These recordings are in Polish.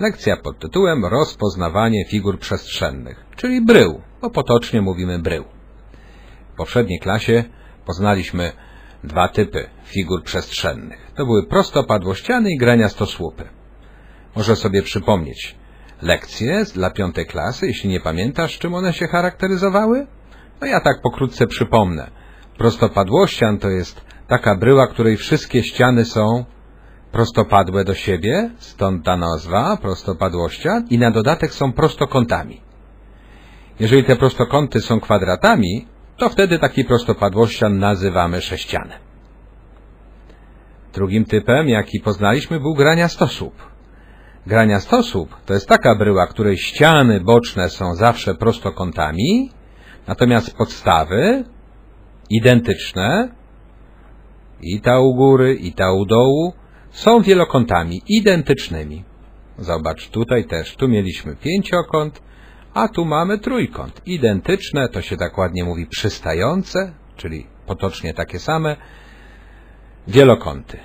Lekcja pod tytułem Rozpoznawanie figur przestrzennych, czyli brył, bo potocznie mówimy brył. W poprzedniej klasie poznaliśmy dwa typy figur przestrzennych. To były prostopadłościany i graniastosłupy. Może sobie przypomnieć lekcje dla piątej klasy, jeśli nie pamiętasz, czym one się charakteryzowały? No ja tak pokrótce przypomnę. Prostopadłościan to jest taka bryła, której wszystkie ściany są prostopadłe do siebie, stąd ta nazwa, prostopadłościan, i na dodatek są prostokątami. Jeżeli te prostokąty są kwadratami, to wtedy taki prostopadłościan nazywamy sześcianem. Drugim typem, jaki poznaliśmy, był graniastosłup. Graniastosłup to jest taka bryła, której ściany boczne są zawsze prostokątami, natomiast podstawy identyczne, i ta u góry, i ta u dołu, są wielokątami identycznymi. Zobacz, tutaj też, tu mieliśmy pięciokąt, a tu mamy trójkąt. Identyczne, to się tak ładnie mówi przystające, czyli potocznie takie same, wielokąty.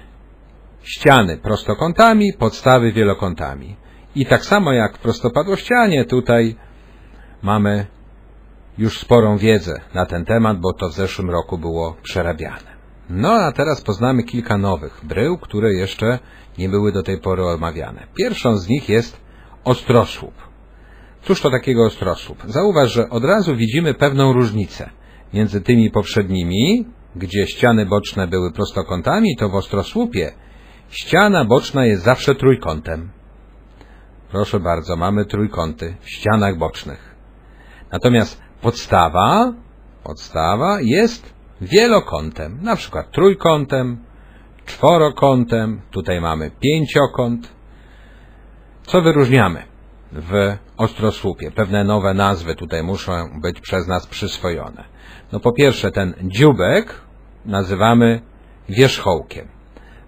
Ściany prostokątami, podstawy wielokątami. I tak samo jak w prostopadłościanie, tutaj mamy już sporą wiedzę na ten temat, bo to w zeszłym roku było przerabiane. No a teraz poznamy kilka nowych brył, które jeszcze nie były do tej pory omawiane. Pierwszą z nich jest ostrosłup. Cóż to takiego ostrosłup? Zauważ, że od razu widzimy pewną różnicę między tymi poprzednimi, gdzie ściany boczne były prostokątami, to w ostrosłupie ściana boczna jest zawsze trójkątem. Proszę bardzo, mamy trójkąty w ścianach bocznych. Natomiast podstawa, podstawa jest wielokątem, na przykład trójkątem, czworokątem, tutaj mamy pięciokąt. Co wyróżniamy w ostrosłupie? Pewne nowe nazwy tutaj muszą być przez nas przyswojone. No po pierwsze ten dziubek nazywamy wierzchołkiem,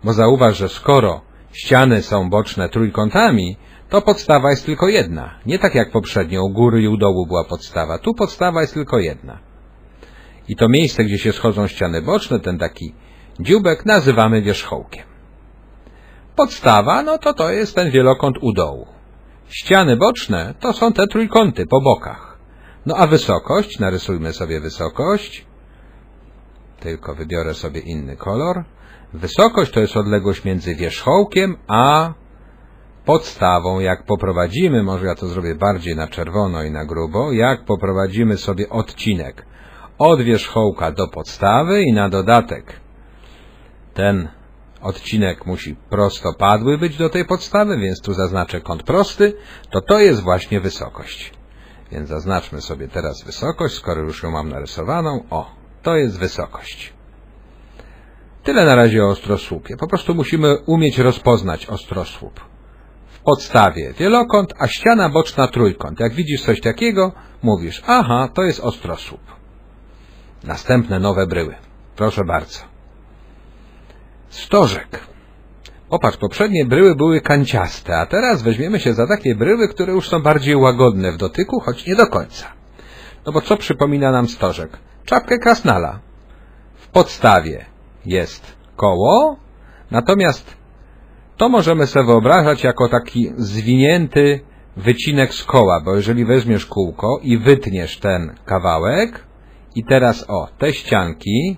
bo zauważ, że skoro ściany są boczne trójkątami, to podstawa jest tylko jedna. Nie tak jak poprzednio, u góry i u dołu była podstawa. Tu podstawa jest tylko jedna. I to miejsce, gdzie się schodzą ściany boczne, ten taki dziubek, nazywamy wierzchołkiem. Podstawa, no to to jest ten wielokąt u dołu. Ściany boczne to są te trójkąty po bokach. No a wysokość, narysujmy sobie wysokość. Tylko wybiorę sobie inny kolor. Wysokość to jest odległość między wierzchołkiem a podstawą. Jak poprowadzimy, może ja to zrobię bardziej na czerwono i na grubo, jak poprowadzimy sobie odcinek od wierzchołka do podstawy i na dodatek ten odcinek musi prostopadły być do tej podstawy, więc tu zaznaczę kąt prosty, to to jest właśnie wysokość. Więc zaznaczmy sobie teraz wysokość, skoro już ją mam narysowaną. O, to jest wysokość. Tyle na razie o ostrosłupie. Po prostu musimy umieć rozpoznać ostrosłup. W podstawie wielokąt, a ściana boczna trójkąt. Jak widzisz coś takiego, mówisz, aha, to jest ostrosłup. Następne nowe bryły. Proszę bardzo. Stożek. Popatrz, poprzednie bryły były kanciaste, a teraz weźmiemy się za takie bryły, które już są bardziej łagodne w dotyku, choć nie do końca. No bo co przypomina nam stożek? Czapkę krasnala. W podstawie jest koło, natomiast to możemy sobie wyobrażać jako taki zwinięty wycinek z koła, bo jeżeli weźmiesz kółko i wytniesz ten kawałek i teraz o, te ścianki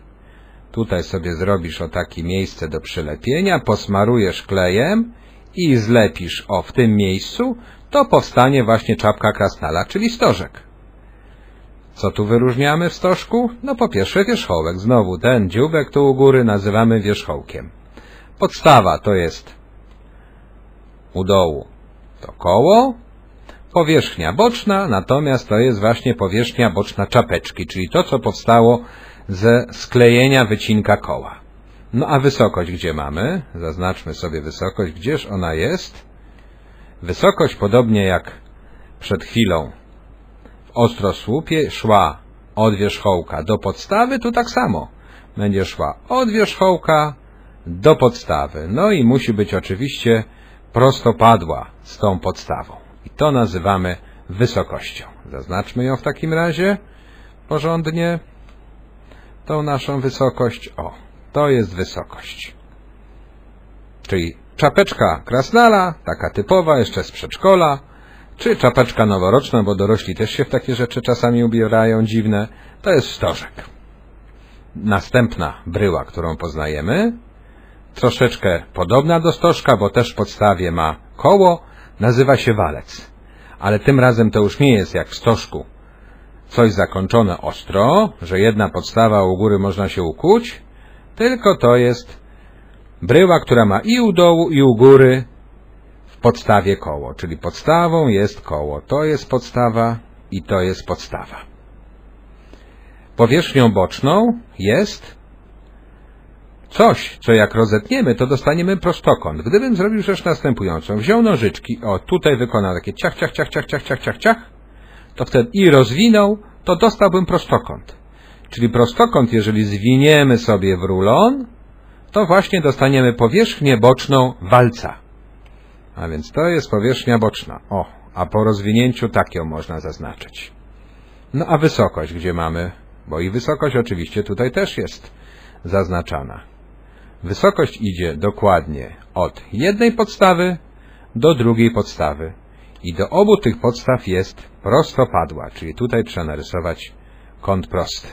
Tutaj sobie zrobisz o takie miejsce do przylepienia, posmarujesz klejem i zlepisz o w tym miejscu, to powstanie właśnie czapka krasnala, czyli stożek. Co tu wyróżniamy w stożku? No po pierwsze wierzchołek. Znowu ten dziubek tu u góry nazywamy wierzchołkiem. Podstawa to jest u dołu to koło, powierzchnia boczna, natomiast to jest właśnie powierzchnia boczna czapeczki, czyli to, co powstało ze sklejenia wycinka koła. No a wysokość gdzie mamy? Zaznaczmy sobie wysokość. Gdzież ona jest? Wysokość, podobnie jak przed chwilą w ostrosłupie, szła od wierzchołka do podstawy, tu tak samo. Będzie szła od wierzchołka do podstawy. No i musi być oczywiście prostopadła z tą podstawą. To nazywamy wysokością. Zaznaczmy ją w takim razie porządnie tą naszą wysokość. O, to jest wysokość. Czyli czapeczka krasnala, taka typowa, jeszcze z przedszkola, czy czapeczka noworoczna, bo dorośli też się w takie rzeczy czasami ubierają dziwne, to jest stożek. Następna bryła, którą poznajemy, troszeczkę podobna do stożka, bo też w podstawie ma koło, nazywa się walec. Ale tym razem to już nie jest jak w stożku, coś zakończone ostro, że jedna podstawa u góry można się ukuć, tylko to jest bryła, która ma i u dołu, i u góry w podstawie koło, czyli podstawą jest koło. To jest podstawa i to jest podstawa. Powierzchnią boczną jest coś, co jak rozetniemy, to dostaniemy prostokąt. Gdybym zrobił rzecz następującą, wziął nożyczki, o tutaj wykonał takie ciach, ciach, ciach, ciach, ciach, ciach, ciach, ciach, to wtedy i rozwinął, to dostałbym prostokąt. Czyli prostokąt, jeżeli zwiniemy sobie w rulon, to właśnie dostaniemy powierzchnię boczną walca. A więc to jest powierzchnia boczna. O, a po rozwinięciu tak ją można zaznaczyć. No a wysokość, gdzie mamy? Bo i wysokość oczywiście tutaj też jest zaznaczana. Wysokość idzie dokładnie od jednej podstawy do drugiej podstawy. I do obu tych podstaw jest prostopadła, czyli tutaj trzeba narysować kąt prosty.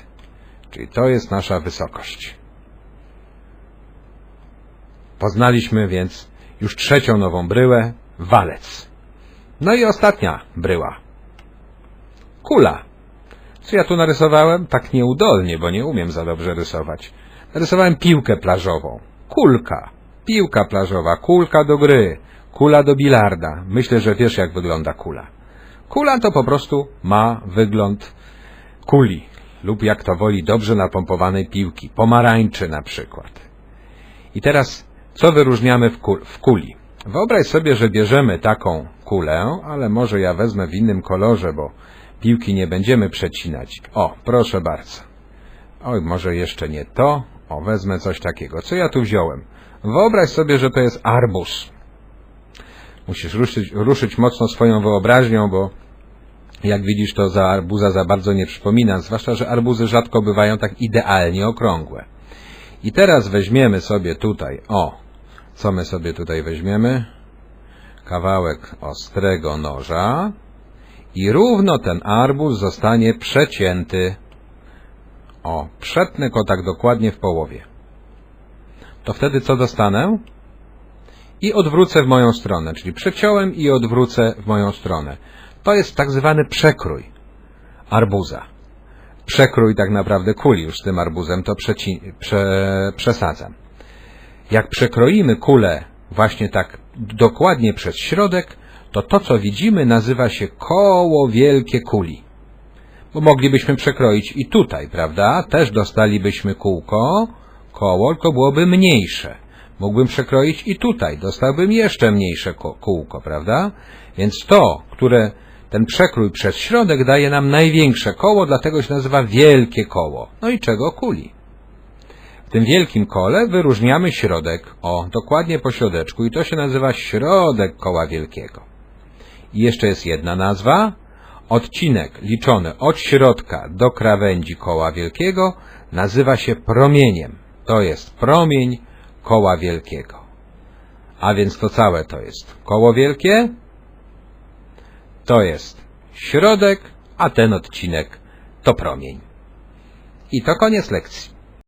Czyli to jest nasza wysokość. Poznaliśmy więc już trzecią nową bryłę, walec. No i ostatnia bryła. Kula. Co ja tu narysowałem? Tak nieudolnie, bo nie umiem za dobrze rysować. Narysowałem piłkę plażową. Kulka. Piłka plażowa, kulka do gry, kula do bilarda. Myślę, że wiesz jak wygląda kula. Kula to po prostu ma wygląd kuli lub jak to woli dobrze napompowanej piłki, pomarańczy na przykład. I teraz co wyróżniamy w, kul w kuli? Wyobraź sobie, że bierzemy taką kulę, ale może ja wezmę w innym kolorze, bo piłki nie będziemy przecinać. O, proszę bardzo. Oj, może jeszcze nie to. O, wezmę coś takiego. Co ja tu wziąłem? Wyobraź sobie, że to jest arbuz. Musisz ruszyć, ruszyć mocno swoją wyobraźnią, bo jak widzisz, to za arbuza za bardzo nie przypomina, zwłaszcza, że arbuzy rzadko bywają tak idealnie okrągłe. I teraz weźmiemy sobie tutaj, o, co my sobie tutaj weźmiemy? Kawałek ostrego noża i równo ten arbuz zostanie przecięty. O, przetnę go tak dokładnie w połowie. To wtedy co dostanę? I odwrócę w moją stronę, czyli przeciąłem i odwrócę w moją stronę. To jest tak zwany przekrój arbuza. Przekrój tak naprawdę kuli już z tym arbuzem, to prze, przesadzam. Jak przekroimy kulę właśnie tak dokładnie przez środek, to to, co widzimy, nazywa się koło wielkie kuli. Moglibyśmy przekroić i tutaj, prawda? Też dostalibyśmy kółko, koło, tylko byłoby mniejsze. Mógłbym przekroić i tutaj, dostałbym jeszcze mniejsze kółko, prawda? Więc to, które ten przekrój przez środek daje nam największe koło, dlatego się nazywa wielkie koło. No i czego kuli? W tym wielkim kole wyróżniamy środek, o, dokładnie po środeczku i to się nazywa środek koła wielkiego. I jeszcze jest jedna nazwa. Odcinek liczony od środka do krawędzi koła wielkiego nazywa się promieniem. To jest promień koła wielkiego. A więc to całe to jest koło wielkie, to jest środek, a ten odcinek to promień. I to koniec lekcji.